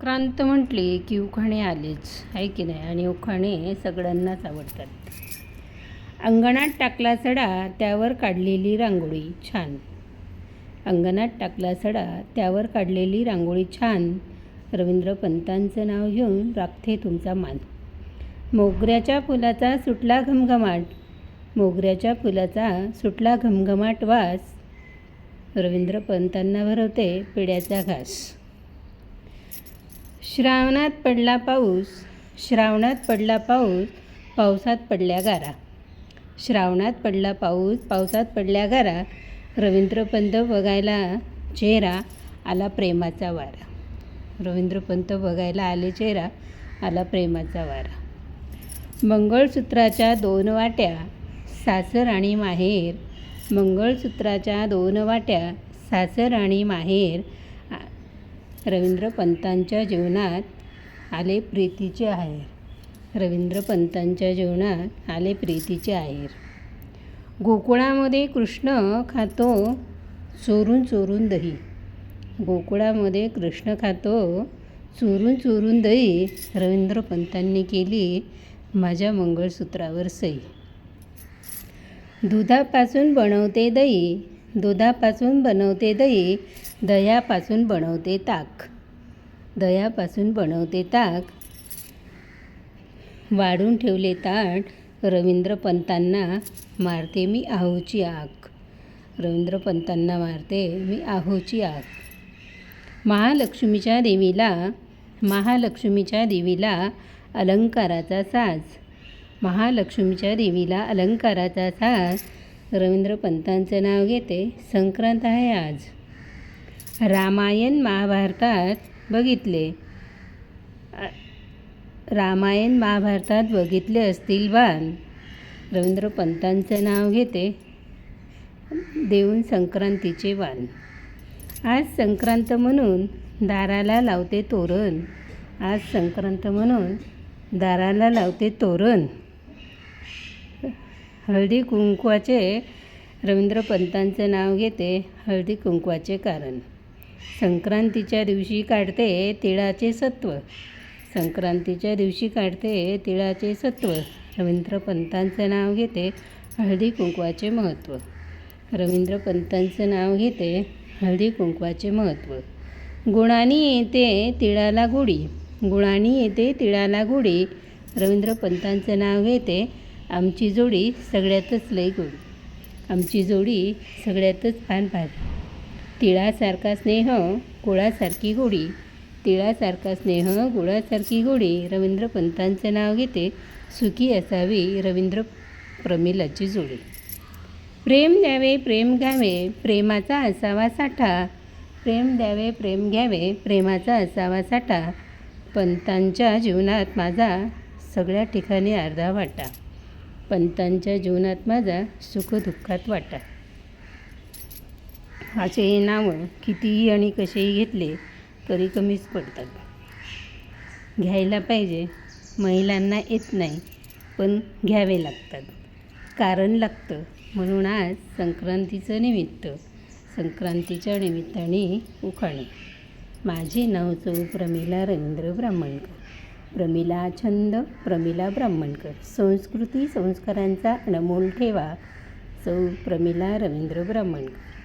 क्रांत म्हटली की उखाणे आलेच आहे की नाही? आणि उखाणे सगळ्यांनाच आवडतात. अंगणात टाकला सडा त्यावर काढलेली रांगोळी छान. अंगणात टाकला सडा त्यावर काढलेली रांगोळी छान. रवींद्र पंतांचं नाव घेऊन राखते तुमचा मान. मोगऱ्याच्या फुलाचा सुटला घमघमाट. मोगऱ्याच्या फुलाचा सुटला घमघमाट वास. रवींद्र पंतांना भरवते पिढ्याचा घास. श्रावणात पडला पाऊस श्रावणात पडला पाऊस पावसात पडल्या गारा. श्रावणात पडला पाऊस पावसात पडल्या गारा. रवींद्रपंत बघायला चेहरा आला प्रेमाचा वारा. रवींद्रपंत बघायला आले चेहरा आला प्रेमाचा वारा. मंगळसूत्राच्या दोन वाट्या सासर आणि माहेर. मंगळसूत्राच्या दोन वाट्या सासर आणि माहेर. रवींद्र पंतांच्या जीवनात आले प्रीतीचे आहेर. रवींद्र पंतांच्या जीवनात आले प्रीतीचे आहेर. गोकुळामध्ये कृष्ण खातो चोरून चोरून दही. गोकुळामध्ये कृष्ण खातो चोरून चोरून दही. रवींद्र पंतांनी केली माझ्या मंगळसूत्रावर सई. दुधापासून बनवते दही. दुधापासून बनवते दही दह्यापासून बनवते ताक. दह्यापासून बनवते ताक. वाढून ठेवले ताट रवींद्र पंतांना मारते मी आहोची आग. रवींद्र पंतांना मारते मी आहोची आग. महालक्ष्मीच्या देवीला महालक्ष्मीच्या देवीला अलंकाराचा साज. महालक्ष्मीच्या देवीला अलंकाराचा साज. रवींद्र पंतांचं नाव घेते. संक्रांत आहे आज. रामायण महाभारतात बघितले. रामायण महाभारतात बघितले असतील बाण रवींद्र पंतांचं नाव घेते. देऊन संक्रांतीचे वाण आज संक्रांत म्हणून दाराला लावते तोरण. आज संक्रांत म्हणून दाराला लावते तोरण. हळदी कुंकवाचे रवींद्र पंतांचं नाव घेते हळदी कुंकवाचे कारण. संक्रांतीच्या दिवशी काढते तिळाचे सत्व. संक्रांतीच्या दिवशी काढते तिळाचे सत्व. रवींद्र पंतांचं नाव घेते हळदी कुंकवाचे महत्त्व रवींद्र पंतांचं नाव घेते हळदी कुंकवाचे महत्त्व गुणानी येते तिळाला गोडी गुणानी येते तिळाला गोडी रवींद्र पंतांचं नाव घेते आमची जोडी सगळ्यातच लई गोडी. आमची जोडी सगळ्यातच पान भारी तिळासारखा स्नेह गुळासारखी गोडी. तिळासारखा स्नेह गुळासारखी गोडी. रवींद्र पंतांचं नाव घेते. सुखी असावी रवींद्र प्रमिलाची जोडी. प्रेम द्यावे प्रेम घ्यावे प्रेमाचा असावा साठा. प्रेम द्यावे प्रेम घ्यावे प्रेमाचा असावा साठा. पंतांच्या जीवनात माझा सगळ्या ठिकाणी अर्धा वाटा. पंतांच्या जीवनात माझा सुखदुःखात वाटा. असे नावं कितीही आणि कसेही घेतले तरी कमीच पडतात. घ्यायला पाहिजे महिलांना येत नाही पण घ्यावे लागतात. कारण लागतं म्हणून आज संक्रांतीचं निमित्त संक्रांतीच्या निमित्ताने उखाणे. माझे नाव चौ प्रमिला रवींद्र ब्राह्मणकर. प्रमिला छंद प्रमिला ब्राह्मणकर. संस्कृती संस्कारांचा अनमोल ठेवा. सौ प्रमिला रवींद्र ब्राह्मणकर.